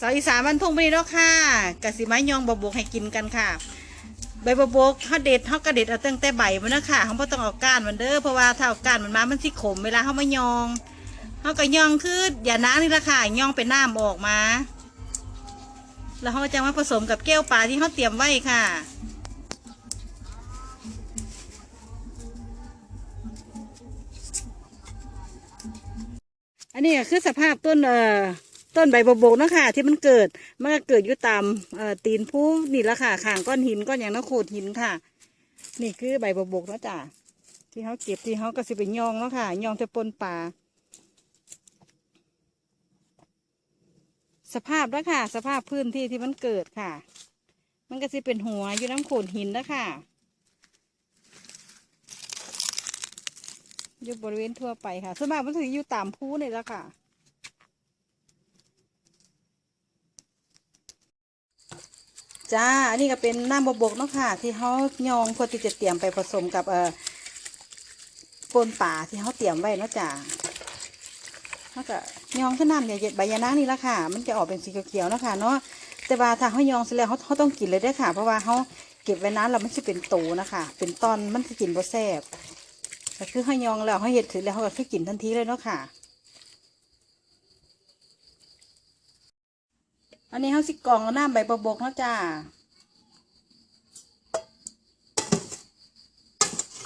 สาวอีสานมันทุ่งไปนี่เนาะค่ะกะสิไม้ยองบบกให้กินกันค่ะ ใบบบกเขาเด็ดเขากระเด็ดเอาตั้งแต่ใบมันนะค่ะเขาไม่ต้องเอาก้านมันเด้อเพราะว่าถ้าเอาก้านมันมามันสิขมเวลาเขามายองเขาก็ยองคืออย่าน้ำนี่ละค่ะยองเป็นน้ำออกมา แล้วเขาจะมาผสมกับแก้วปลาที่เขาเตรียมไว้ค่ะอันนี้คือสภาพต้นเอ่อ ต้นใบบกบกนะค่ะ ที่มันเกิดมันก็เกิดอยู่ตามตีนผู้นี่ละค่ะข้างก้อนหินก้อนอย่างนั้นโขดหินค่ะ นี่คือใบบกบกนะจ้ะที่เขาเก็บที่เขาก็สิไปยองเนาะค่ะยองจะปนป่าสภาพแล้วค่ะ สภาพพื้นที่ที่มันเกิดค่ะ มันก็สิเป็นหัวอยู่น้ำโขดหินนะค่ะอยู่บริเวณทั่วไปค่ะส่วนมากมันจะอยู่ตามภูนี่แหละค่ะ จ้า อันนี้ก็เป็นน้ำบบกเนาะค่ะ ที่เขายองเพื่อที่จะเตรียมไปผสมกับเอ่อปนป่าที่เขาเตรียมไว้เนาะจ้าเขาก็ยองขึ้นน้ำเนี่ยใบยานานี่ละค่ะ มันจะออกเป็นสีเขียวๆเนาะค่ะเนาะ แต่ว่าถ้าเขายองเสร็จแล้วเขาเขาต้องกินเลยได้ค่ะ เพราะว่าเขาเก็บไว้นานแล้วมันจะเป็นโตนะคะ เป็นตอนมันจะกินบ่แซ่บก็คือเขายองแล้วเขาเห็ดถึงแล้วเขาก็คือกินทันทีเลยเนาะค่ะ อันนี้เขาสิกรองเอาน้ำใบบกเนาะจ้า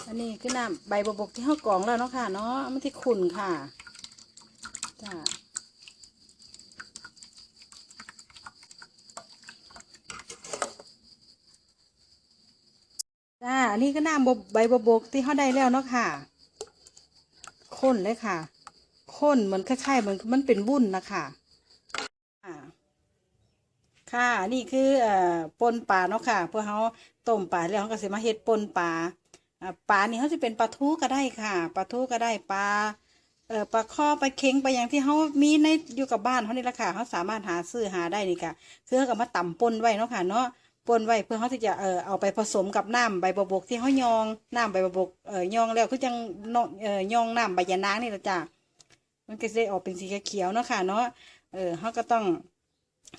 อันนี้คือน้ำใบบกที่เขากรองแล้วเนาะค่ะเนาะมันที่ขุ่นค่ะจ้าจ้า อันนี้ก็น้ำบบใบกที่เขาได้แล้วเนาะค่ะข้นเลยค่ะข้นเหมือนคล้ายๆเหมือนมันเป็นวุ้นนะคะอ่า ค่ะนี่คือเอ่อปนปลาเนาะค่ะเพื่อเขาต้มปลาแล้วเขาก็สิมาเฮ็ดปนปลาอ่าปลานี่เขาจะเป็นปลาทูก็ได้ค่ะปลาทูก็ได้ปลาเอ่อปลาข้อปลาเค็งปลาอย่างที่เขามีในอยู่กับบ้านเขานี่แหละค่ะเขาสามารถหาซื้อหาได้นี่ค่ะคือเขาก็มาตำปนไว้เนาะค่ะเนาะปนไว้เพื่อเขาที่จะเออเอาไปผสมกับน้ำใบบกบกที่เขายองน้ำใบบกบกเออยองแล้วคือจังเนาะเอยองน้ำใบยานางนี่ละจ้ะมันก็จะออกเป็นสีเขียวเนาะค่ะเนาะเออเขาก็ต้อง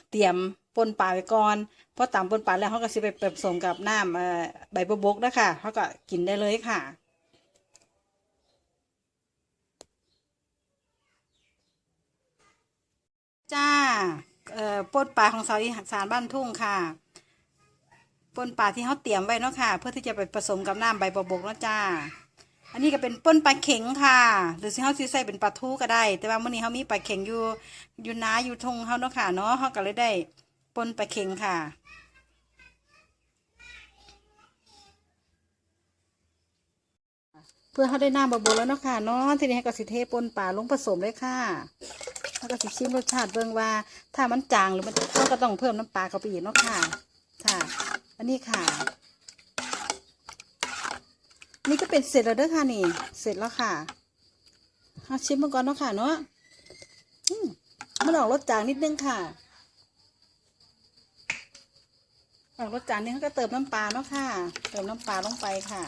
เตรียม ปนปลาไว้ก่อนพอตำปนปลาแล้วเขาก็จะไปผสมกับน้ำใบบกบกนะคะเขาก็กินได้เลยค่ะจ้าเอ่อปนปลาของสาวอีสานบ้านทุ่งค่ะปนปลาที่เขาเตรียมไว้เนาะค่ะ เพื่อที่จะไปผสมกับน้ำใบบกบกเนาะจ้า อันนี้ก็เป็นปนปลาเข็งค่ะ หรือสิเขาสิใส่เป็นปลาทูก็ได้ แต่ว่าเมื่อนี้เขามีปลาเข็งอยู่อยู่น้าอยู่ทงเขาเนาะค่ะเนาะเขาก็เลยได้ ปนปลาเข็งค่ะ เพื่อเขาได้น้ำบกบแล้วเนาะค่ะเนาะทีนี้ให้ก็สิเทปนปลาลงผสมเลยค่ะแล้วก็สิชิมรสชาติเบิ่งว่า ถ้ามันจางหรือมันเขาก็ต้องเพิ่มน้ำปลาเข้าไปอีกเนาะค่ะ ค่ะ อันนี้ค่ะ นี่ก็เป็นเสร็จแล้วเด้อค่ะนี่ เสร็จแล้วค่ะเอาชิมมาก่อนเนาะค่ะเนาะมันออกรสจางนิดนึงค่ะ ออกรสจางนิดเขาก็เติมน้ำปลาเนาะค่ะ เติมน้ำปลาลงไปค่ะ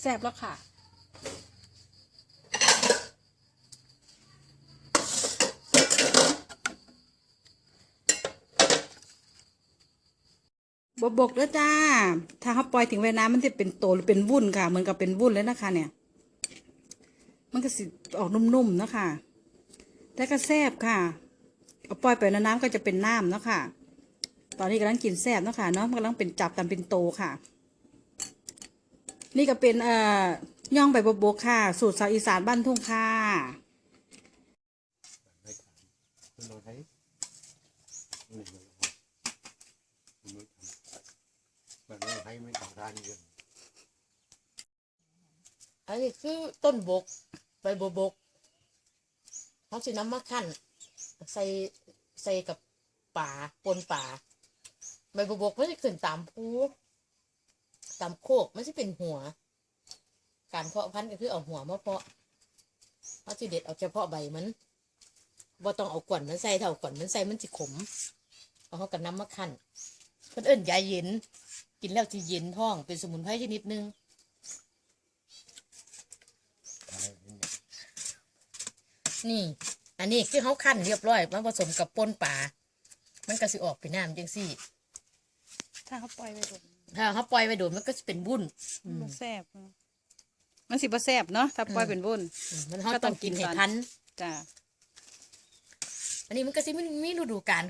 แซ่บแล้วค่ะบบกแล้วจ้า ถ้าเขาปล่อยถึงเวลามันจะเป็นโตหรือเป็นวุ้นค่ะ เหมือนกับเป็นวุ้นเลยนะคะเนี่ย มันก็สิออกนุ่มๆนะคะแต่ก็แซบค่ะเอาปล่อยไปน้ำก็จะเป็นน้ำเนาะค่ะ ตอนนี้กำลังกินแซบเนาะค่ะเนาะกำลังเป็นจับกันเป็นโตค่ะ นี่ก็เป็นเอ่อย่องใบบกบกค่ะ สูตรสาวอีสานบ้านทุ่งค่ะไม่ต่าอะอันนี้คือต้นบก ใบบวบกเขาสิน้ำมะขั้นใส่ใส่กับป่าปนป่าใบบวบกไม่ใช่ขึ้นตามภูตามโคกไม่ใช่เป็นหัว การเพาะพันธุ์ก็คือเอาหัวมาเพาะเขาสิเด็ดเอาเฉพาะใบมันบ่ต้องเอาก่อนมันใส่เท่าก่อนมันใส่มันสิขมเอาเขากับน้ำมะขั้นเพิ่นเอิ้นยาเย็น กินแล้วจะเย็นท้องเป็นสมุนไพรชนิดหนึง นี่ อันนี้คือเขาขั้นเรียบร้อยมาผสมกับป่นป่ามันก็สิออกเป็นน้ำจังซี่ ถ้าเขาปล่อยไปโดนถ้าเขาปล่อยไว้โดนมันก็จะเป็นบุ้นอืมบ่แซ่บมันสิบ่แซ่บเนาะถ้าปล่อยเป็นบุญอืมมันเขาก็ต้ต้อองงกิกินนให้ก่อน ทัน จ้าอันนี้มันก็สิมีมีฤดูกาล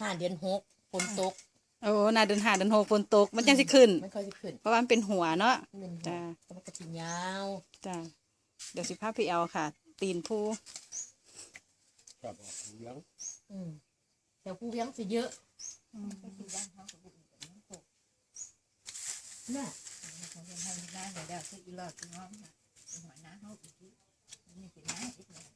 ห้าเดือนหกฝนตก โอ้หนาเดินหาเดินโหฝนตก มันจังสิขึ้น มันค่อยสิขึ้นเพราะว่ามันเป็นหัวเนาะมันเป็นหัวจ้า แล้วมันก็สิยาว จ้าเดี๋ยวสิพาพี่เอาค่ะ ตีนผู้กลับออกเลี้ยงอืมแต่ผู้เลี้ยงสิเยอะน่ะเขาจะให้ได้เดี๋ยวเดี๋ยวคืออีหลอดอีน้องนะเป็นหัวหน้าเขาอีกทีนี่เป็นหน้าอีกหน่อย